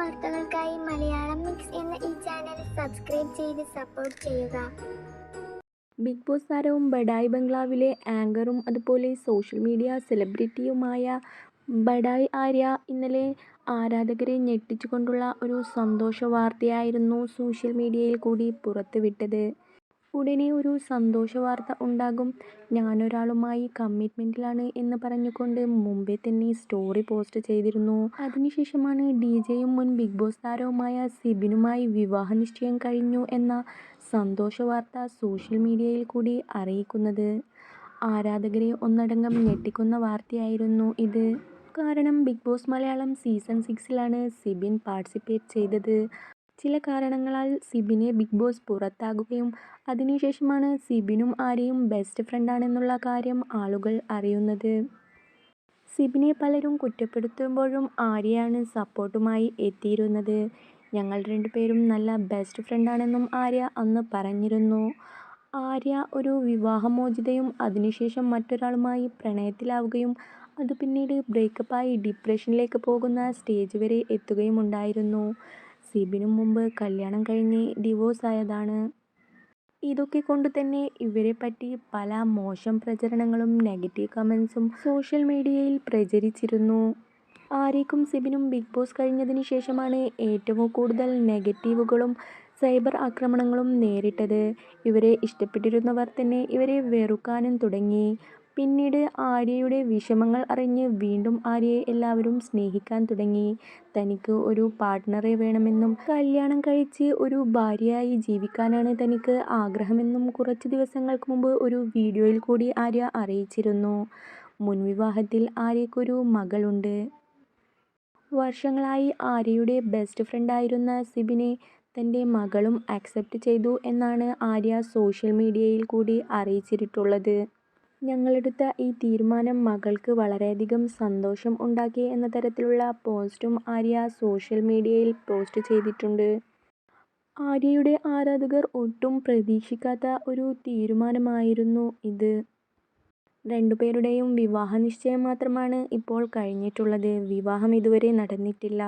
വാർത്തകൾക്കായി മലയാളം മിക്സ് എന്ന ഈ ചാനൽ സബ്സ്ക്രൈബ് ചെയ്ത് സപ്പോർട്ട് ചെയ്യുക. ബിഗ് ബോസ് താരവും ബഡായി ബംഗ്ലാവിലെ ആങ്കറും അതുപോലെ സോഷ്യൽ മീഡിയ സെലിബ്രിറ്റിയുമായ ബഡായി ആര്യ ഇന്നലെ ആരാധകരെ ഞെട്ടിച്ചുകൊണ്ടുള്ള ഒരു സന്തോഷ വാർത്തയായിരുന്നു സോഷ്യൽ മീഡിയയിൽ കൂടി പുറത്തുവിട്ടത്. ഉടനെ ഒരു സന്തോഷ വാർത്ത ഉണ്ടാകും. ഞാനൊരാളുമായി കമ്മിറ്റ്മെന്റിലാണ് എന്ന് പറഞ്ഞുകൊണ്ട് മുമ്പേ തന്നെ സ്റ്റോറി പോസ്റ്റ് ചെയ്തിരുന്നു. അതിനുശേഷമാണ് ഡി ജെയും മുൻ ബിഗ് ബോസ് താരവുമായ സിബിനുമായി വിവാഹ നിശ്ചയം കഴിഞ്ഞു എന്ന സന്തോഷ വാർത്ത സോഷ്യൽ മീഡിയയിൽ കൂടി അറിയിക്കുന്നത്. ആരാധകരെ ഒന്നടങ്കം ഞെട്ടിക്കുന്ന വാർത്തയായിരുന്നു ഇത്. കാരണം ബിഗ് ബോസ് മലയാളം സീസൺ സിക്സിലാണ് സിബിൻ പാർട്ടിസിപ്പേറ്റ് ചെയ്തത്. ചില കാരണങ്ങളാൽ സിബിനെ ബിഗ് ബോസ് പുറത്താകുകയും അതിനുശേഷമാണ് സിബിനും ആരെയും ബെസ്റ്റ് ഫ്രണ്ടാണെന്നുള്ള കാര്യം ആളുകൾ അറിയുന്നത്. സിബിനെ പലരും കുറ്റപ്പെടുത്തുമ്പോഴും ആര്യയാണ് സപ്പോർട്ടുമായി എത്തിയിരുന്നത്. ഞങ്ങൾ രണ്ടുപേരും നല്ല ബെസ്റ്റ് ഫ്രണ്ടാണെന്നും ആര്യ അന്ന് പറഞ്ഞിരുന്നു. ആര്യ ഒരു വിവാഹമോചിതയും അതിനുശേഷം മറ്റൊരാളുമായി പ്രണയത്തിലാവുകയും അത് പിന്നീട് ബ്രേക്കപ്പായി ഡിപ്രഷനിലേക്ക് പോകുന്ന സ്റ്റേജ് വരെ എത്തുകയുമുണ്ടായിരുന്നു സിബിനും മുമ്പ് കല്യാണം കഴിഞ്ഞ് ഡിവോഴ്സ് ആയതാണ്. ഇതൊക്കെ കൊണ്ട് തന്നെ ഇവരെ പറ്റി പല മോശം പ്രചരണങ്ങളും നെഗറ്റീവ് കമൻസും സോഷ്യൽ മീഡിയയിൽ പ്രചരിച്ചിരുന്നു. ആരേക്കും സിബിനും ബിഗ് ബോസ് കഴിഞ്ഞതിന് ശേഷമാണ് ഏറ്റവും കൂടുതൽ നെഗറ്റീവുകളും സൈബർ ആക്രമണങ്ങളും നേരിട്ടത്. ഇവരെ ഇഷ്ടപ്പെട്ടിരുന്നവർ തന്നെ ഇവരെ വെറുക്കാനും തുടങ്ങി. പിന്നീട് ആര്യയുടെ വിഷമങ്ങൾ അറിഞ്ഞ് വീണ്ടും ആര്യയെ എല്ലാവരും സ്നേഹിക്കാൻ തുടങ്ങി. തനിക്ക് ഒരു പാർട്ട്ണറെ വേണമെന്നും കല്യാണം കഴിച്ച് ഒരു ഭാര്യയായി ജീവിക്കാനാണ് തനിക്ക് ആഗ്രഹമെന്നും കുറച്ച് ദിവസങ്ങൾക്ക് മുമ്പ് ഒരു വീഡിയോയിൽ കൂടി ആര്യ അറിയിച്ചിരുന്നു. മുൻവിവാഹത്തിൽ ആര്യക്കൊരു മകളുണ്ട്. വർഷങ്ങളായി ആര്യയുടെ ബെസ്റ്റ് ഫ്രണ്ടായിരുന്ന സിബിനെ തന്റെ മകളും അക്സെപ്റ്റ് ചെയ്തു എന്നാണ് ആര്യ സോഷ്യൽ മീഡിയയിൽ കൂടി അറിയിച്ചിട്ടുള്ളത്. ഞങ്ങളെടുത്ത ഈ തീരുമാനം മകൾക്ക് വളരെയധികം സന്തോഷം ഉണ്ടാക്കി എന്ന തരത്തിലുള്ള പോസ്റ്റും ആര്യ സോഷ്യൽ മീഡിയയിൽ പോസ്റ്റ് ചെയ്തിട്ടുണ്ട്. ആര്യയുടെ ആരാധകർ ഒട്ടും പ്രതീക്ഷിക്കാത്ത ഒരു തീരുമാനമായിരുന്നു ഇത്. രണ്ടുപേരുടെയും വിവാഹ നിശ്ചയം മാത്രമാണ് ഇപ്പോൾ കഴിഞ്ഞിട്ടുള്ളത്. വിവാഹം ഇതുവരെ നടന്നിട്ടില്ല.